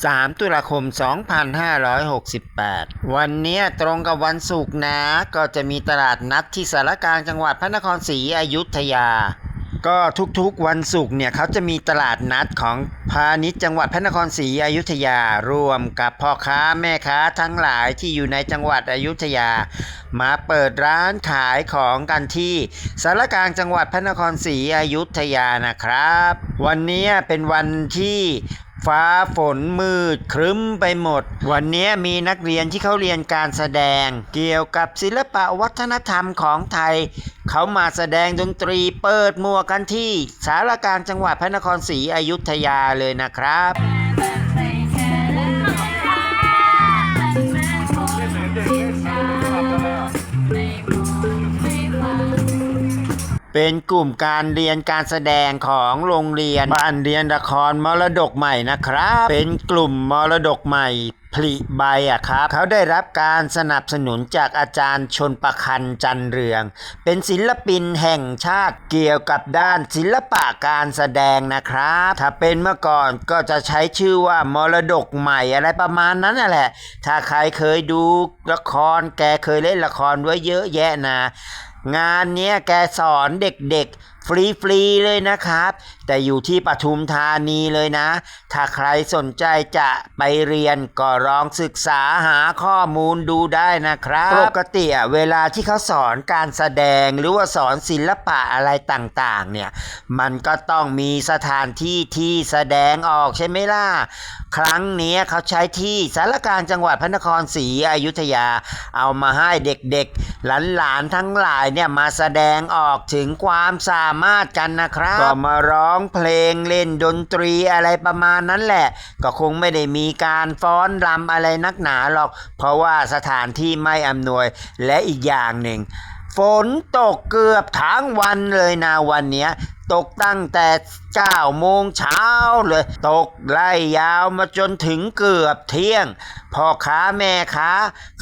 3 ตุลาคม 2568 วันนี้ตรงกับวันศุกร์นะ ก็จะมีตลาดนัดที่สารกลางจังหวัดพระนครศรีอยุธยา ก็ทุกๆวันศุกร์เนี่ยเขาจะมีตลาดนัดของพาณิชย์จังหวัดพระนครศรีอยุธยารวมกับพ่อค้าแม่ค้าทั้งหลายที่อยู่ในจังหวัดอยุธยา มาเปิดร้านขายของกันที่สารกลางจังหวัดพระนครศรีอยุธยานะครับ วันนี้เป็นวันที่ ฟ้าฝนมืดครึ้มไปหมด วันนี้มีนักเรียนที่เขาเรียนการแสดง เกี่ยวกับศิลปะวัฒนธรรมของไทย เขามาแสดงดนตรีเปิดมัวกกันที่สารกลางจังหวัดพระนครศรีอยุธยาเลยนะครับ เป็นกลุ่มการเรียนการแสดงของโรงเรียนบ้านเรียนละครมรดกใหม่นะครับ เป็นกลุ่มมรดกใหม่ผลิใบอะครับ เขาได้รับการสนับสนุนจากอาจารย์ชนประคันจันเรือง เป็นศิลปินแห่งชาติเกี่ยวกับด้านศิลปะการแสดงนะครับ ถ้าเป็นเมื่อก่อนก็จะใช้ชื่อว่ามรดกใหม่อะไรประมาณนั้นน่ะแหละ ถ้าใครเคยดูละครแกเคยเล่นละครไว้เยอะแยะนะ งานเนี้ยแกสอนเด็กๆ ฟรีๆเลยนะครับ แต่อยู่ที่ปทุมธานีเลยนะ ถ้าใครสนใจจะไปเรียนก็ลองศึกษาหาข้อมูลดูได้นะครับปกติอะเวลาที่เขาสอนการแสดงหรือว่าสอนศิลปะอะไรต่างๆ เนี่ย มันก็ต้องมีสถานที่ที่แสดงออกใช่ไหมล่ะ ครั้งเนี้ยเขาใช้ที่สารกลางจังหวัดพระนครศรีอยุธยา เอามาให้เด็กๆ หลานๆทั้งหลายเนี่ยมาแสดงออกถึงความสามารถกันนะครับ ก็มาร้องเพลงเล่นดนตรีอะไรประมาณนั้นแหละ ก็คงไม่ได้มีการฟ้อนรำอะไรนักหนาหรอก เพราะว่าสถานที่ไม่อำนวย และอีกอย่างหนึ่ง ฝนตกเกือบทั้งวันเลยนะวันเนี้ยตกตั้งแต่ 9 โมงเช้าเลย ตกไล่ยาวมาจนถึงเกือบเที่ยง พ่อค้าแม่ค้า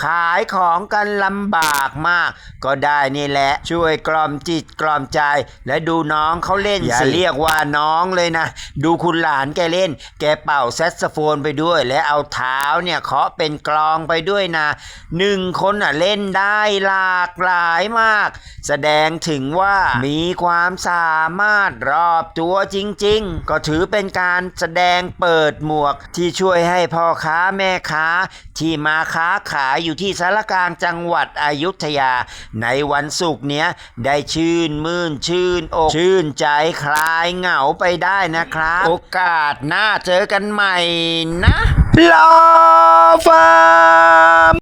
ขายของกันลำบากมาก ก็ได้นี่แหละ ช่วยกล่อมจิตกล่อมใจ และดูน้องเขาเล่นอย่าเรียกว่าน้องเลยนะ ดูคุณหลานแกเล่น แกเป่าแซกโซโฟนไปด้วย และเอาเท้าเนี่ยเคาะเป็นกลองไปด้วยนะหนึ่งคนอะเล่นได้หลากหลายมาก แสดงถึงว่ามีความสามารถรอบตัวจริงริง ๆ ก็ถือเป็นการแสดงเปิดหมวก ที่ช่วยให้พ่อค้าแม่ค้า ที่มาค้าขายอยู่ที่สารกลางจังหวัดอยุธยา ในวันศุกร์เนี้ยได้ชื่นมื่นชื่นอกชื่นใจคลายเหงาไปได้นะครับ โอกาสหน้าเจอกันใหม่นะลอ